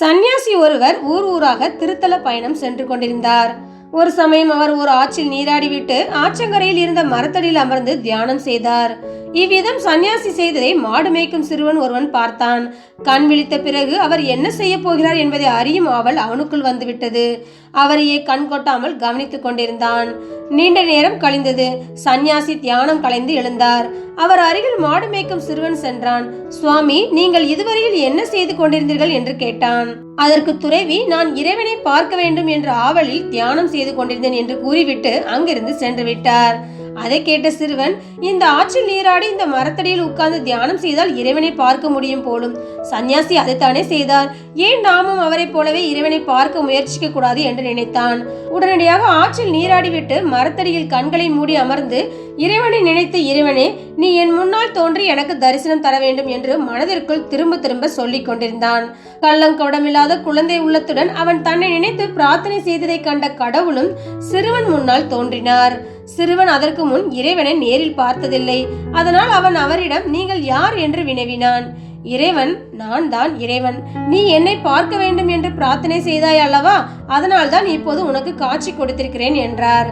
சந்நியாசி ஒருவர் ஊர் ஊராக திருத்தல பயணம் சென்று கொண்டிருந்தார். ஒரு சமயம் அவர் ஒரு ஆற்றில் நீராடிவிட்டு ஆற்றங்கரையில் இருந்த மரத்தடியில் அமர்ந்து தியானம் செய்தார். இவ்விதம் சன்னியாசி செய்ததை மாடு மேய்க்கும் சிறுவன் ஒருவன் பார்த்தான். கண் விழித்த பிறகு அவர் என்ன செய்ய போகிறார் என்பதை அறியும் அவள் அவனுக்குள் வந்துவிட்டது. அவரையே கண் கொட்டாமல் கவனித்துக் கொண்டிருந்தான். நீண்ட நேரம் கழிந்தது. சந்நியாசி தியானம் கலைந்து எழுந்தார். அவர் அருகில் மாடு மேய்க்கும் சிறுவன் சென்றான். சுவாமி நீங்கள் இதுவரையில் என்ன செய்து கொண்டிருந்தீர்கள்? என்று கேட்டான். அதற்கு துறவி நான் இறைவனை பார்க்க வேண்டும் என்ற ஆவலில் தியானம் செய்து கொண்டிருந்தேன் என்று கூறிவிட்டு அங்கிருந்து சென்று விட்டார். அதை கேட்ட சிறுவன் இந்த ஆற்றில் நீராடி இந்த மரத்தடியில் உட்கார்ந்து தியானம் செய்தால் இறைவனை பார்க்க முடியும் போலும். சன்னியாசி அதைத்தானே செய்தார். ஏன் நாமும் அவரைப் போலவே இறைவனை பார்க்க முயற்சிக்க கூடாது? என்று நினைத்தான். உடனடியாக ஆற்றில் நீராடிவிட்டு மரத்தடியில் கண்களை மூடி அமர்ந்து இறைவனை நினைத்த இறைவனே நீ என் முன்னால் தோன்றி எனக்கு தரிசனம் தர வேண்டும் என்று மனதிற்குள் திரும்ப திரும்ப சொல்லிக் கொண்டிருந்தான். கள்ளம் கவடமில்லாத குழந்தை உள்ளத்துடன் அவன் தன்னை நினைத்து பிரார்த்தனை செய்ததை கண்ட கடவுளும் சிறுவன் முன்னால் தோன்றினார். சிறுவன் அதற்கு முன் இறைவனை நேரில் பார்த்ததில்லை. அதனால் அவன் அவரிடம் நீங்கள் யார்? என்று வினவினான். இறைவன் நான் தான் இறைவன். நீ என்னை பார்க்க வேண்டும் என்று பிரார்த்தனை செய்தாய் அல்லவா? அதனால்தான் இப்போது உனக்கு காட்சி கொடுத்திருக்கிறேன் என்றார்.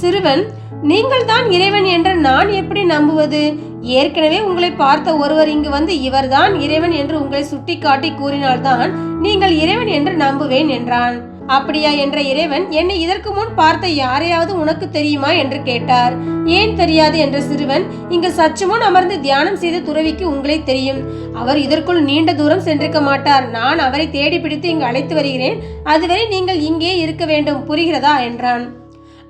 சிறுவன் நீங்கள் தான் இறைவன் என்று நான் எப்படி நம்புவது? ஏற்கனவே உங்களை பார்த்த ஒருவர் இங்கு வந்து இவர்தான் இறைவன் என்று உங்களை சுட்டிக்காட்டி கூறினால்தான் நீங்கள் இறைவன் என்று நம்புவேன் என்றான். அப்படியா என்ற இறைவன் என்னை இதற்கு முன் பார்த்த யாரையாவது உனக்கு தெரியுமா? என்று கேட்டார். ஏன் தெரியாது? என்ற சிறுவன் இங்கு சற்று முன் அமர்ந்து தியானம் செய்த துறவிக்கு உங்களை தெரியும். அவர் இதற்குள் நீண்ட தூரம் சென்றிருக்க மாட்டார். நான் அவரை தேடி பிடித்து இங்கு அழைத்து வருகிறேன். அதுவரை நீங்கள் இங்கே இருக்க வேண்டும். புரிகிறதா? என்றான்.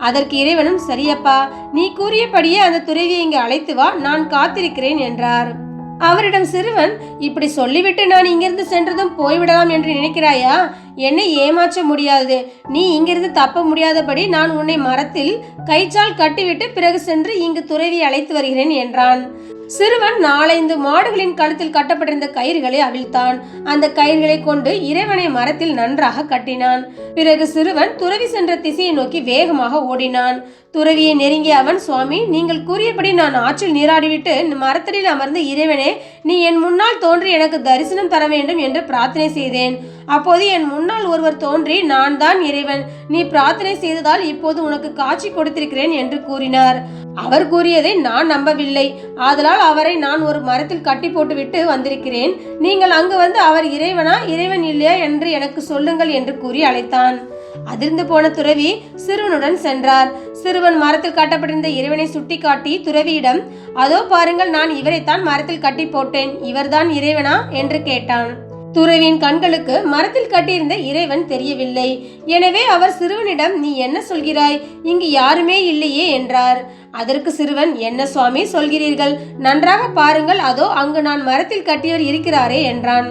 அதற்கு இறைவனும் சரியப்பா நீ கூறியபடியே அந்த துறவியை இங்கு அழைத்து வா நான் காத்திருக்கிறேன் என்றார். அவரிடம் சிறுவன் இப்படி சொல்லிவிட்டு நான் இங்கிருந்து சென்றதும் போய்விடலாம் என்று நினைக்கிறாயா? என்னை ஏமாற்ற முடியாது நீ இங்கிருந்து தப்ப முடியாதபடி நான் உன்னை மரத்தில் கைச்சால் கட்டிவிட்டு பிறகு சென்று இங்கு துறவி அழைத்து வருகிறேன் என்றான். சிறுவன் நாலைந்து மாடுகளின் கழுத்தில் கட்டப்பட்டிருந்த கயிறுகளை அவிழ்த்தான். அந்த கயிறுகளை கொண்டு இறைவனை மரத்தில் நன்றாக கட்டினான். பிறகு சிறுவன் துறவி சென்ற திசையை நோக்கி வேகமாக ஓடினான். துறவியை நெருங்கிய அவன் சுவாமி நீங்கள் கூறியபடி நான் ஆற்றில் நீராடிவிட்டு மரத்தடியில் அமர்ந்து இறைவனே நீ என் முன்னால் தோன்றி எனக்கு தரிசனம் தர வேண்டும் என்று பிரார்த்தனை செய்தேன். அப்போது என் முன் முன்னால் ஒருவர் தோன்றி நான் தான் இறைவன். நீ பிரார்த்தனை செய்ததால் இப்போது உனக்கு காட்சி கொடுத்திருக்கிறேன் என்று கூறினார். அவர் கூறியதை நான் நம்பவில்லை. ஆதலால் அவரை நான் ஒரு மரத்தில் கட்டி போட்டுவிட்டு வந்திருக்கிறேன். நீங்கள் அங்கு வந்து அவர் இறைவனா? இறைவன் இல்லையா? என்று எனக்கு சொல்லுங்கள் என்று கூறி அழைத்தான். அதிர்ந்து போன துறவி சிறுவனுடன் சென்றார். சிறுவன் மரத்தில் கட்டப்பட்டிருந்த இறைவனை சுட்டிக்காட்டி துறவியிடம் அதோ பாருங்கள் நான் இவரைத்தான் மரத்தில் கட்டி போட்டேன். இவர்தான் இறைவனா? என்று கேட்டான். துறவியின் கண்களுக்கு மரத்தில் கட்டியிருந்த இறைவன் தெரியவில்லை. எனவே அவர் சிறுவனிடம் நீ என்ன சொல்கிறாய்? இங்கு யாருமே இல்லையே என்றார். அதற்கு சிறுவன் என்ன சுவாமி சொல்கிறீர்கள்? நன்றாக பாருங்கள் அதோ அங்கு நான் மரத்தில் கட்டியவர் இருக்கிறாரே என்றான்.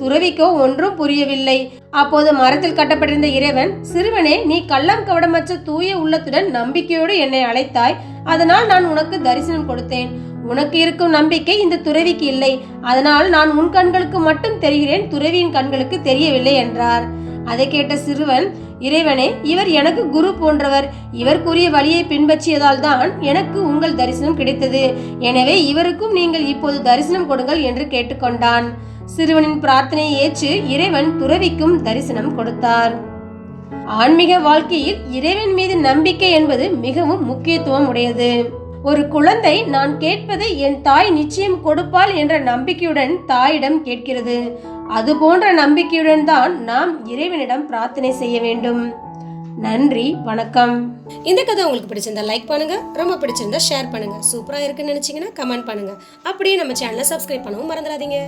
துறவிக்கோ ஒன்றும் புரியவில்லை. அப்போது மரத்தில் கட்டப்பட்டிருந்த இறைவன் சிறுவனே நீ கள்ளம் கவடமற்ற தூய உள்ளத்துடன் நம்பிக்கையோடு என்னை அழைத்தாய். அதனால் நான் உனக்கு தரிசனம் கொடுத்தேன். உனக்கு இருக்கும் நம்பிக்கை இந்த துறவிக்கு இல்லை. அதனால் நான் உன் கண்களுக்கு மட்டும் தெரிகிறேன் துறவியின் கண்களுக்கு தெரியவில்லை என்றார். அதை கேட்ட சிறுவன் இறைவனே இவர் எனக்கு குரு போன்றவர். இவர் கூறிய வழியை பின்பற்றியதால் தான் எனக்கு உங்கள் தரிசனம் கிடைத்தது. எனவே இவருக்கும் நீங்கள் இப்போது தரிசனம் கொடுங்கள் என்று கேட்டுக்கொண்டான். சிறுவனின் பிரார்த்தனையை ஏற்று இறைவன் துறவிக்கும் தரிசனம் கொடுத்தார். ஆன்மீக வாழ்க்கையில் இறைவன் மீது நம்பிக்கை என்பது மிகவும் முக்கியத்துவம் உடையது. ஒரு குழந்தை நான் கேட்பதை என் தாய் நிச்சயம் கொடுப்பாள் என்ற நம்பிக்கையுடன் தாயிடம் கேட்கிறது. அது போன்ற நம்பிக்கையுடன் தான் நாம் இறைவனிடம் பிரார்த்தனை செய்ய வேண்டும். நன்றி வணக்கம். இந்த கதை உங்களுக்கு பிடிச்சிருந்தா லைக் பண்ணுங்க ரொம்ப பிடிச்சிருந்தா ஷேர் பண்ணுங்க. சூப்பரா இருக்குன்னு நினைச்சீங்கன்னா கமெண்ட் பண்ணுங்க. அப்படியே நம்ம சேனலை சப்ஸ்கிரைப் பண்ணவும் மறந்துடாதீங்க.